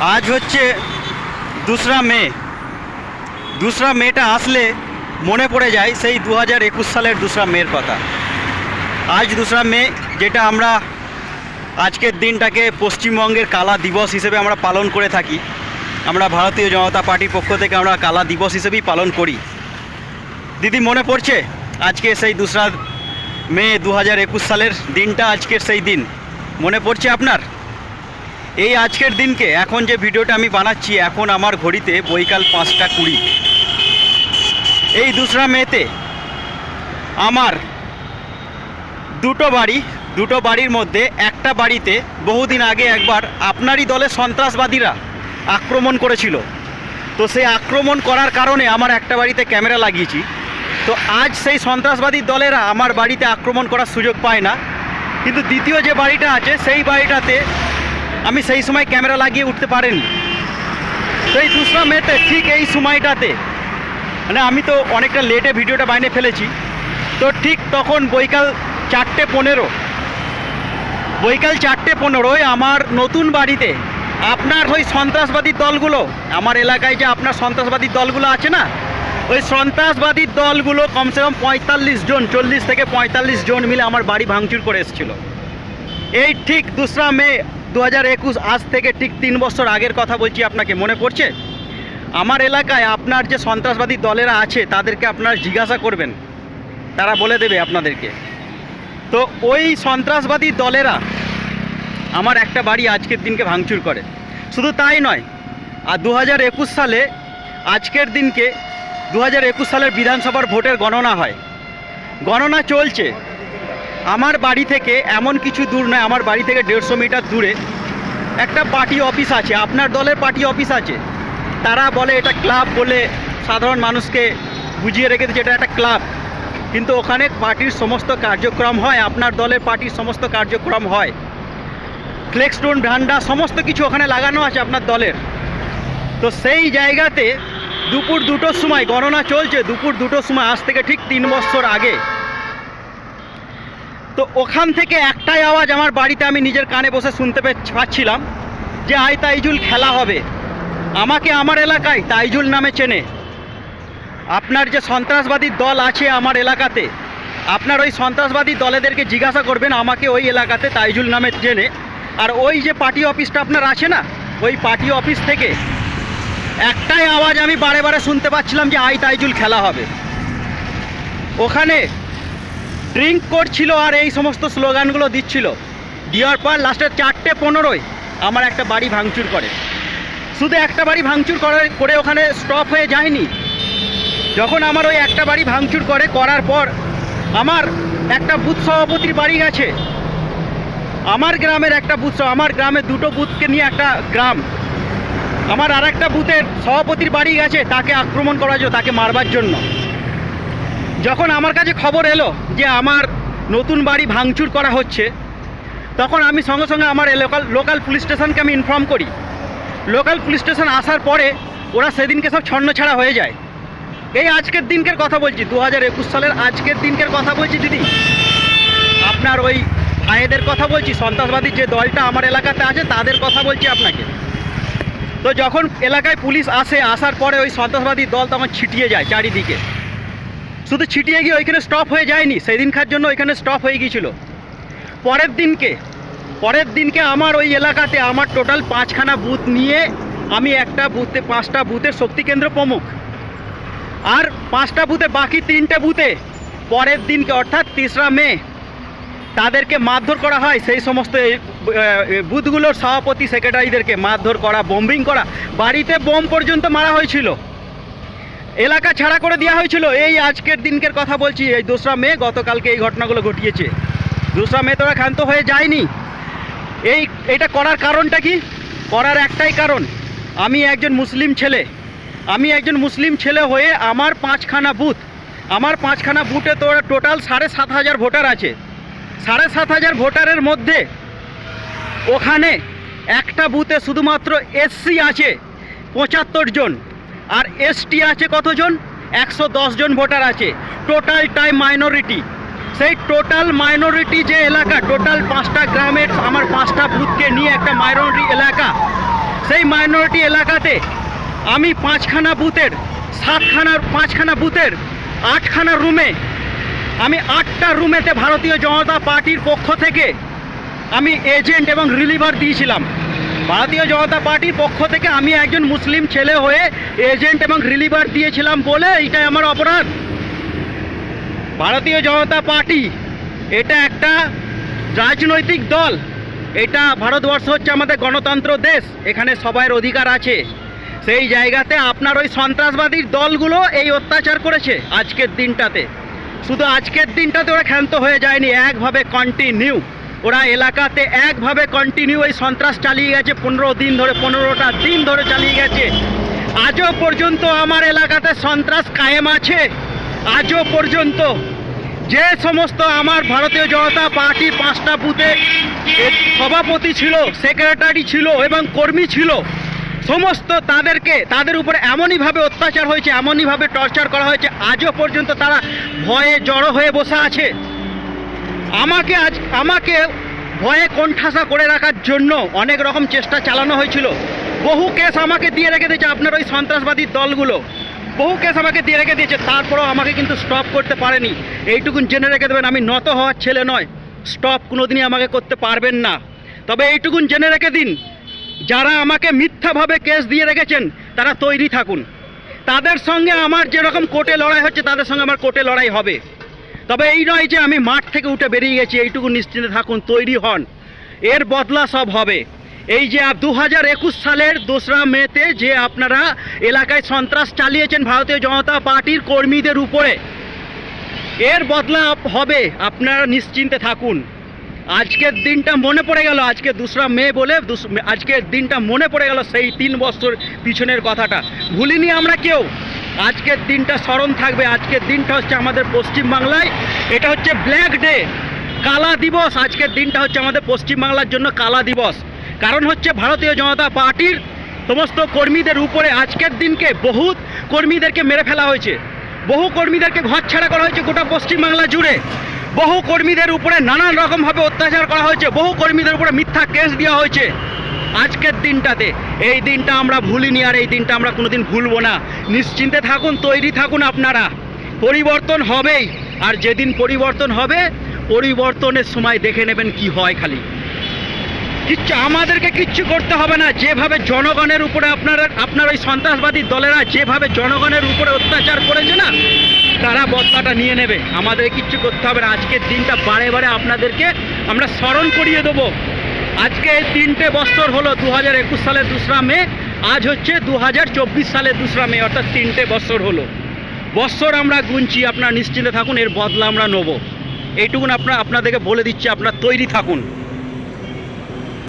আজ হচ্ছে দোসরা মে। দোসরা মেটা আসলে মনে পড়ে যায় সেই দু হাজার একুশ সালের দোসরা মের কথা। আজ দোসরা মে, যেটা আমরা আজকের দিনটাকে পশ্চিমবঙ্গের কালা দিবস হিসেবে আমরা পালন করে থাকি। আমরা ভারতীয় জনতা পার্টির পক্ষ থেকে আমরা কালা দিবস হিসেবেই পালন করি। দিদি, মনে পড়ছে আজকে সেই দোসরা মে দু হাজার একুশ সালের দিনটা, আজকের সেই দিন? মনে পড়ছে আপনার? এই আজকের দিনকে এখন যে ভিডিওটা আমি বানাচ্ছি, এখন আমার ঘড়িতে বৈকাল পাঁচটা কুড়ি। এই দুসরা মেতে আমার দুটো বাড়ি, দুটো বাড়ির মধ্যে একটা বাড়িতে বহুদিন আগে একবার আপনারই দলের সন্ত্রাসবাদীরা আক্রমণ করেছিল। তো সেই আক্রমণ করার কারণে আমার একটা বাড়িতে ক্যামেরা লাগিয়েছি। তো আজ সেই সন্ত্রাসবাদী দলেরা আমার বাড়িতে আক্রমণ করার সুযোগ পায় না। কিন্তু দ্বিতীয় যে বাড়িটা আছে, সেই বাড়িটাতে আমি সেই সময় ক্যামেরা লাগিয়ে উঠতে পারিনি। তো এই দুসরা মেতে ঠিক এই সময়টাতে মানে আমি তো অনেকটা লেটে ভিডিওটা বাইনে ফেলেছি। তো ঠিক তখন বৈকাল চারটে পনেরো, বৈকাল চারটে পনেরোয় আমার নতুন বাড়িতে আপনার ওই সন্ত্রাসবাদী দলগুলো, আমার এলাকায় যে আপনার সন্ত্রাসবাদী দলগুলো আছে না, ওই সন্ত্রাসবাদী দলগুলো কমসে কম পঁয়তাল্লিশ জন, চল্লিশ থেকে পঁয়তাল্লিশ জন মিলে আমার বাড়ি ভাঙচুর করে এসেছিল। এই ঠিক দুসরা মে দু হাজার একুশ আজ থেকে ঠিক তিন বছর আগের কথা বলছি আপনাকে, মনে পড়ছে? আমার এলাকায় আপনার যে সন্ত্রাসবাদী দলেরা আছে, তাদেরকে আপনারা জিজ্ঞাসা করবেন। তারা বলে দেবে আপনাদেরকে। তো ওই সন্ত্রাসবাদী দলেরা আমার একটা বাড়ি আজকের দিনকে ভাঙচুর করে। শুধু তাই নয়, আর দু হাজার একুশ সালে আজকের দিনকে দু হাজার একুশ সালের বিধানসভার ভোটের গণনা হয়। গণনা চলছে। আমার বাড়ি থেকে এমন কিছু দূর নয়, আমার বাড়ি থেকে দেড়শো মিটার দূরে একটা পার্টি অফিস আছে, আপনার দলের পার্টি অফিস আছে। তারা বলে এটা ক্লাব বলে সাধারণ মানুষকে বুঝিয়ে রেখে দিচ্ছে এটা একটা ক্লাব। কিন্তু ওখানে পার্টির সমস্ত কার্যক্রম হয়, আপনার দলের পার্টির সমস্ত কার্যক্রম হয়। ফ্লেক্সটোন ঝান্ডা সমস্ত কিছু ওখানে লাগানো আছে আপনার দলের। তো সেই জায়গাতে দুপুর দুটোর সময় গণনা চলছে, দুপুর দুটোর সময় আজ থেকে ঠিক তিন বছর আগে। তো ওখান থেকে একটাই আওয়াজ আমার বাড়িতে আমি নিজের কানে বসে শুনতে পাচ্ছিলাম যে আই তাইজুল খেলা হবে। আমাকে আমার এলাকায় তাইজুল নামে চেনে। আপনার যে সন্ত্রাসবাদী দল আছে আমার এলাকাতে, আপনার ওই সন্ত্রাসবাদী দলেদেরকে জিজ্ঞাসা করবেন, আমাকে ওই এলাকাতে তাইজুল নামে চেনে। আর ওই যে পার্টি অফিসটা আপনার আছে না, ওই পার্টি অফিস থেকে একটাই আওয়াজ আমি বারে বারে শুনতে পাচ্ছিলাম যে আই তাইজুল খেলা হবে। ওখানে ড্রিঙ্ক করছিল আর এই সমস্ত স্লোগানগুলো দিচ্ছিল। দেওয়ার পর লাস্টে চারটে পনেরোয় আমার একটা বাড়ি ভাঙচুর করে। শুধু একটা বাড়ি ভাঙচুর করে করে ওখানে স্টপ হয়ে যায়নি। যখন আমার ওই একটা বাড়ি ভাঙচুর করে, করার পর আমার একটা বুথ সভাপতির বাড়ি গেছে। আমার গ্রামের একটা বুথ আমার গ্রামে দুটো বুথকে নিয়ে একটা গ্রাম। আমার আর একটা বুথের সভাপতির বাড়ি গেছে, তাকে আক্রমণ করার জন্য, তাকে মারবার জন্য। যখন আমার কাছে খবর এলো যে আমার নতুন বাড়ি ভাঙচুর করা হচ্ছে, তখন আমি সঙ্গে সঙ্গে আমার লোকাল লোকাল পুলিশ স্টেশনকে আমি ইনফর্ম করি। লোকাল পুলিশ স্টেশন আসার পরে ওরা সেদিনকে সব ছন্ন ছাড়া হয়ে যায়। এই আজকের দিনকের কথা বলছি দু হাজার একুশ সালের আজকের দিনকের কথা বলছি দিদি। আপনার ওই ভাইদের কথা বলছি, সন্ত্রাসবাদী যে দলটা আমার এলাকাতে আছে, তাদের কথা বলছি আপনাকে। তো যখন এলাকায় পুলিশ আসে, আসার পরে ওই সন্ত্রাসবাদী দল তখন ছিটিয়ে যায় চারিদিকে। শুধু ছিটিয়ে গিয়ে ওইখানে স্টপ হয়ে যায়নি সেদিনকার জন্য ওইখানে স্টপ হয়ে গিয়েছিল। পরের দিনকে পরের দিনকে আমার ওই এলাকাতে আমার টোটাল পাঁচখানা বুথ নিয়ে আমি একটা বুথে পাঁচটা বুথের শক্তি কেন্দ্র প্রমুখ। আর পাঁচটা বুথে বাকি তিনটে বুথে পরের দিনকে, অর্থাৎ তেসরা মে, তাদেরকে মারধর করা হয়। সেই সমস্ত বুথগুলোর সভাপতি সেক্রেটারিদেরকে মারধর করা বোম্বিং করা। বাড়িতে বোম পর্যন্ত মারা হয়েছিল। এলাকা ছাড়া করে দেওয়া হয়েছিল। এই আজকের দিনকের কথা বলছি, এই দোসরা মে গতকালকে এই ঘটনাগুলো ঘটিয়েছে। দোসরা মে তোরা ক্ষান্ত হয়ে যায়নি। এই, এটা করার কারণটা কি? করার একটাই কারণ, আমি একজন মুসলিম ছেলে। আমি একজন মুসলিম ছেলে হয়ে আমার পাঁচখানা বুথ, আমার পাঁচখানা বুথে তো টোটাল সাড়ে সাত হাজার ভোটার আছে। সাড়ে সাত হাজার ভোটারের মধ্যে ওখানে একটা বুথে শুধুমাত্র এসসি আছে, পঁচাত্তর জন। আর এসটি আছে কতজন? একশো জন ভোটার আছে। টোটাল টাইম মাইনরিটি সেই টোটাল মাইনরিটি যে এলাকা টোটাল পাঁচটা গ্রামের আমার পাঁচটা বুথকে নিয়ে একটা মাইনরিটি এলাকা। সেই মাইনরিটি এলাকাতে আমি পাঁচখানা বুথের, সাতখানা, পাঁচখানা বুথের, আটখানা রুমে, আমি আটটা রুমেতে ভারতীয় জনতা পার্টির পক্ষ থেকে আমি এজেন্ট এবং রিলিভার দিয়েছিলাম। ভারতীয় জনতা পার্টির পক্ষ থেকে আমি একজন মুসলিম ছেলে হয়ে এজেন্ট এবং রিলিভার দিয়েছিলাম বলে এটাই আমার অপরাধ। ভারতীয় জনতা পার্টি, এটা একটা রাজনৈতিক দল, এটা ভারতবর্ষ হচ্ছে আমাদের গণতন্ত্র দেশ, এখানে সবার অধিকার আছে। সেই জায়গাতে আপনার ওই সন্ত্রাসবাদীর দলগুলো এই অত্যাচার করেছে আজকের দিনটাতে। শুধু আজকের দিনটাতে ওরা ক্ষান্ত হয়ে যায়নি, একভাবে কন্টিনিউ ওরা এলাকাতে একভাবে কন্টিনিউ এই সন্ত্রাস চালিয়ে গেছে। পনেরো দিন ধরে, পনেরোটা দিন ধরে চালিয়ে গেছে। আজও পর্যন্ত আমার এলাকাতে সন্ত্রাস কায়েম আছে। আজও পর্যন্ত যে সমস্ত আমার ভারতীয় জনতা পার্টি পাঁচটা বুথে সভাপতি ছিল সেক্রেটারি ছিল এবং কর্মী ছিল, সমস্ত তাদেরকে, তাদের উপরে এমনইভাবে অত্যাচার হয়েছে, এমনইভাবে টর্চার করা হয়েছে, আজও পর্যন্ত তারা ভয়ে জড়ো হয়ে বসে আছে। আমাকে আজ আমাকে ভয়ে কোণঠাসা করে রাখার জন্য অনেক রকম চেষ্টা চালানো হয়েছিল। বহু কেস আমাকে দিয়ে রেখে দিয়েছে আপনার ওই সন্ত্রাসবাদী দলগুলো। বহু কেস আমাকে দিয়ে রেখে দিয়েছে, তারপরেও আমাকে কিন্তু স্টপ করতে পারেনি। এইটুকুন জেনে রেখে দেবেন, আমি নত হওয়ার ছেলে নয়। স্টপ কোনোদিনই আমাকে করতে পারবেন না। তবে এইটুকুন জেনে রেখে দিন, যারা আমাকে মিথ্যাভাবে কেস দিয়ে রেখেছেন, তারা তৈরি থাকুন। তাদের সঙ্গে আমার যেরকম কোর্টে লড়াই হচ্ছে, তাদের সঙ্গে আমার কোর্টে লড়াই হবে। তবে এই নয় যে আমি মাঠ থেকে উঠে বেরিয়ে গেছি, এইটুকু নিশ্চিন্তে থাকুন, তৈরি হন। এর বদলা সব হবে। এই যে দু হাজার একুশ সালের দোসরা মেতে যে আপনারা এলাকায় সন্ত্রাস চালিয়েছেন ভারতীয় জনতা পার্টির কর্মীদের উপরে, এর বদলা হবে, আপনারা নিশ্চিন্তে থাকুন। আজকের দিনটা মনে পড়ে গেল, আজকে দোসরা মে বলে আজকের দিনটা মনে পড়ে গেল সেই তিন বছর পিছনের কথাটা। ভুলিনি আমরা কেউ? আজকের দিনটা স্মরণ থাকবে। আজকের দিনটা হচ্ছে আমাদের পশ্চিমবাংলায়। এটা হচ্ছে ব্ল্যাক ডে কালা দিবস। আজকের দিনটা হচ্ছে আমাদের পশ্চিমবাংলার জন্য কালা দিবস। কারণ হচ্ছে ভারতীয় জনতা পার্টির সমস্ত কর্মীদের উপরে আজকের দিনকে বহুত কর্মীদেরকে মেরে ফেলা হয়েছে। বহু কর্মীদেরকে ঘর ছাড়া করা হয়েছে গোটা পশ্চিমবাংলা জুড়ে। বহু কর্মীদের উপরে নানান রকমভাবে অত্যাচার করা হয়েছে। বহু কর্মীদের উপরে মিথ্যা কেস দেওয়া হয়েছে। আজকের দিনটাতে, এই দিনটা আমরা ভুলিনি আর এই দিনটা আমরা কোনোদিন ভুলবো না। নিশ্চিন্তে থাকুন, তৈরি থাকুন আপনারা। পরিবর্তন হবেই, আর যেদিন পরিবর্তন হবে, পরিবর্তনের সময় দেখে নেবেন কি হয় খালি। কিচ্ছু, আমাদেরকে কিচ্ছু করতে হবে না। যেভাবে জনগণের উপরে আপনারা, আপনার ওই সন্ত্রাসবাদী দলেরা যেভাবে জনগণের উপরে অত্যাচার করেছে না, তারা বদলাটা নিয়ে নেবে। আমাদের কিচ্ছু করতে হবে না। আজকের দিনটা বারে বারে আপনাদেরকে আমরা স্মরণ করিয়ে দেবো। আজকে এই তিনটে বছর হলো দু হাজার একুশ সালের দুসরা মে, আজ হচ্ছে দু হাজার চব্বিশ সালে দুসরা মে, অর্থাৎ তিনটে বছর হলো। বছর আমরা গুনছি, আপনার নিশ্চিন্তে থাকুন, এর বদলা আমরা নেব। এইটুকুন আপনার, আপনাদেরকে বলে দিচ্ছি, আপনার তৈরি থাকুন।